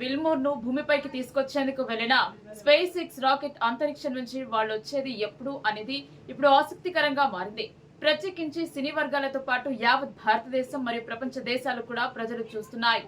విల్మోర్ను భూమిపైకి తీసుకొచ్చేందుకు వెళ్ళిన స్పేస్ ఎక్స్ రాకెట్ అంతరిక్షం నుంచి వాళ్ళు వచ్చేది ఎప్పుడు అనేది ఇప్పుడు ఆసక్తికరంగా మారింది. ప్రత్యేకించి సినీ వర్గాలతో పాటు యావత్ భారతదేశం మరియు ప్రపంచ దేశాలు కూడా ప్రజలు చూస్తున్నాయి.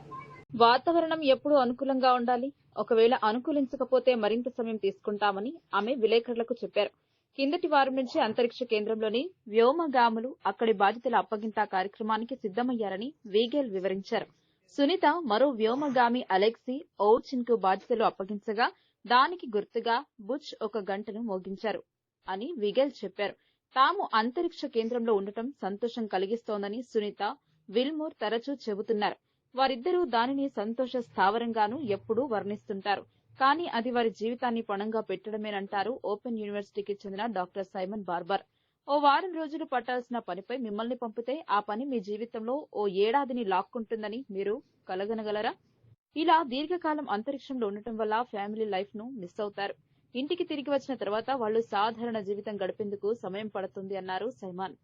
వాతావరణం ఎప్పుడు అనుకూలంగా ఉండాలి. ఒకవేళ అనుకూలించకపోతే మరింత సమయం తీసుకుంటామని ఆమె విలేకరులకు చెప్పారు. కిందటి వారం నుంచి అంతరిక్ష కేంద్రంలోని వ్యోమగాములు అక్కడి బాధ్యతల అప్పగింత కార్యక్రమానికి సిద్దమయ్యారని వీగేల్ వివరించారు. సునీత మరో వ్యోమగామి అలెక్సీ ఓర్చిన్కు బాధ్యతలు అప్పగించగా దానికి గుర్తుగా బుచ్ ఒక గంటను మోగించారు అని విగెల్ చెప్పారు. తాము అంతరిక్ష కేంద్రంలో ఉండటం సంతోషం కలిగిస్తోందని సునీత విల్మోర్ తరచూ చెబుతున్నారు. వారిద్దరూ దానిని సంతోష స్థావరంగాను ఎప్పుడూ వర్ణిస్తుంటారు. కానీ అది వారి జీవితాన్ని పణంగా పెట్టడమేనంటారు ఓపెన్ యూనివర్సిటీకి చెందిన డాక్టర్ సైమన్ బార్బర్. ఓ వారం రోజులు పట్టాల్సిన పనిపై మిమ్మల్ని పంపితే ఆ పని మీ జీవితంలో ఓ ఏడాదిని లాక్కుంటుందని మీరు కలగనగలరా? ఇలా దీర్ఘకాలం అంతరిక్షంలో ఉండటం వల్ల ఫ్యామిలీ లైఫ్ను మిస్ అవుతారు. ఇంటికి తిరిగి వచ్చిన తర్వాత వాళ్ళు సాధారణ జీవితం గడిపేందుకు సమయం పడుతుంది అన్నారు సైమాన్.